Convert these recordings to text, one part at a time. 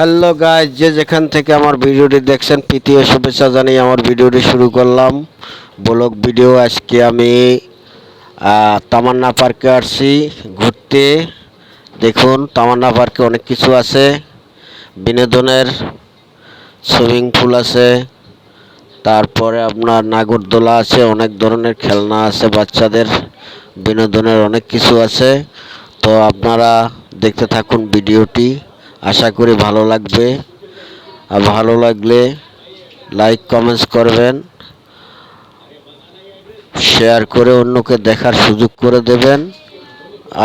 Hello guys যে যেখান থেকে আমার ভিডিওটি দেখছেন, প্রীতি ও শুভেচ্ছা জানিয়ে আমার ভিডিওটি শুরু করলাম। ব্লগ ভিডিও আজকে আমি তামান্না পার্কে আসছি ঘুরতে। দেখুন, তামান্না পার্কে অনেক কিছু আছে। বিনোদনের সুইমিং পুল আছে। তারপরে আপনার নাগরদোলা আছে, অনেক ধরনের খেলনা আছে বাচ্চাদের। বিনোদনের অনেক কিছু আছে। তো আপনারা দেখতে থাকুন ভিডিওটি। আশা করি ভালো লাগবে। আর ভালো লাগলে লাইক কমেন্টস করবেন। শেয়ার করে অন্যকে দেখার সুযোগ করে দেবেন।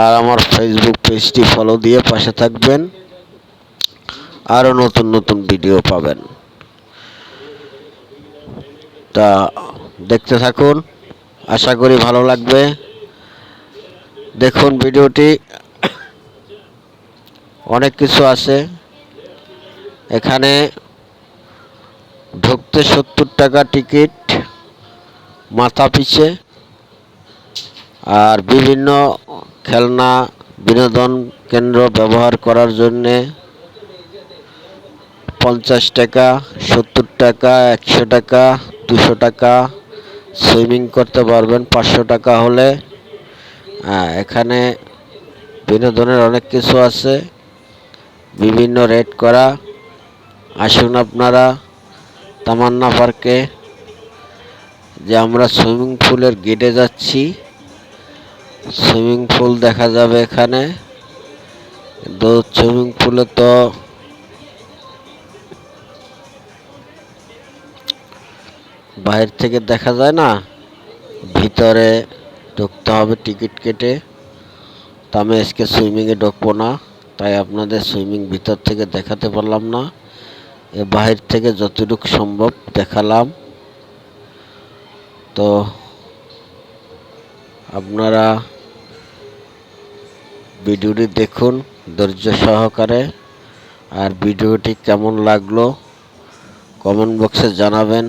আর আমার ফেসবুক পেজটি ফলো দিয়ে পাশে থাকবেন। আরও নতুন নতুন ভিডিও পাবেন। তা দেখতে থাকুন। আশা করি ভালো লাগবে। দেখুন ভিডিওটি অনেক কিছু আছে। এখানে ঢুকতে সত্তর টাকা টিকিট, মাথা পিছে, আর বিভিন্ন খেলনা, বিনোদন কেন্দ্র ব্যবহার করার জন্যে পঞ্চাশ টাকা, সত্তর টাকা, একশো টাকা, দুশো টাকা, সুইমিং করতে পারবেন, পাঁচশো টাকা হলে। এখানে বিনোদনের অনেক কিছু আছে। বিভিন্ন রেড করা। আসুন আপনারা তামান্না পার্কে, যে আমরা সুইমিং পুলের গেটে যাচ্ছি। সুইমিং পুল দেখা যাবে এখানে। কিন্তু সুইমিং পুলে তো বাইরে থেকে দেখা যায় না, ভিতরে ঢুকতে হবে টিকিট কেটে। তা আমি আজকে সুইমিংয়ে ঢুকবো না। তাই আপনাদের সুইমিং ভিতর থেকে দেখাতে পারলাম না। এ বাহির থেকে যতটুকু সম্ভব দেখালাম। তো আপনারা ভিডিওটি দেখুন ধৈর্য সহকারে। আর ভিডিওটি কেমন লাগল কমেন্ট বক্সে জানাবেন।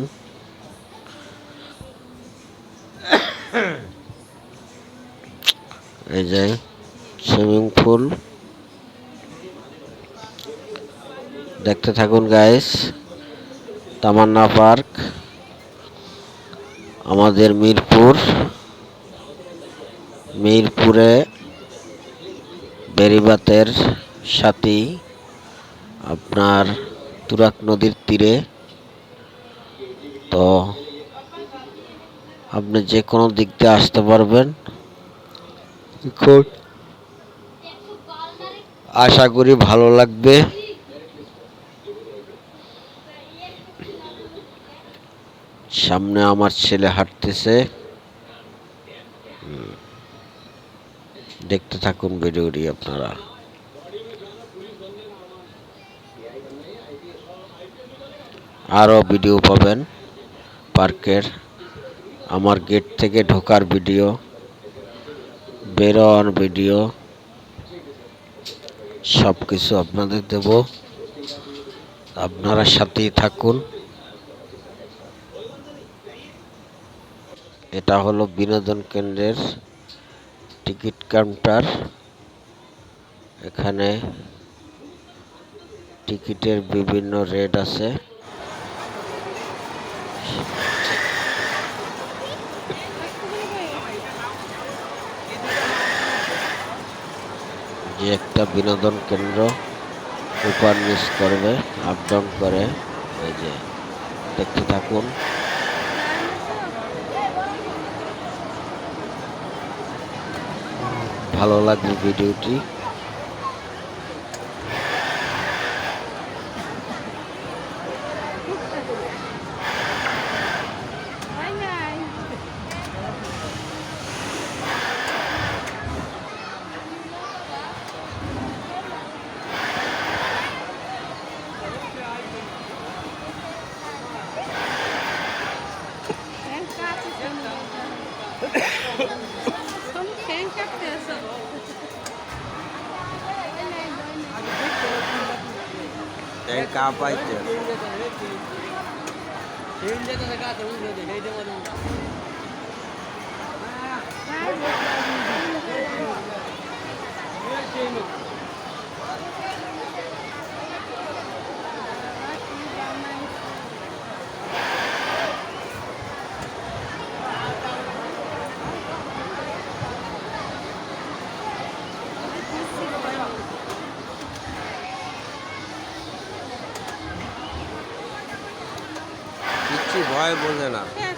এই যে সুইমিং পুল। দেখতে থাকুন গাইস তামান্না পার্ক, আমাদের মিরপুর। মিরপুরে বেরিবাতের সাথেই আপনার তুরাক নদীর তীরে। তো আপনি যে কোনো দিক দিয়ে আসতে পারবেন। আশা করি ভালো লাগবে। সামনে আমার ছেলে হাঁটতেছে। দেখতে থাকুন ভিডিওটি আপনারা। আরও ভিডিও পাবেন পার্কের। আমার গেট থেকে ঢোকার ভিডিও, বেরোয়ার ভিডিও সব কিছু আপনাদের দেব। আপনারা সাথেই থাকুন। এটা হলো বিনোদন কেন্দ্রের টিকিট কাউন্টার। এখানে টিকিটের বিভিন্ন রেট আছে। যে একটা বিনোদন কেন্দ্র উপর নিচ করবে, আপ ডাউন করে, এই যে, দেখতে থাকুন। ভালো লাগবে ভিডিওটি। કાપાય છે বেশি ভয় বোঝে না। সে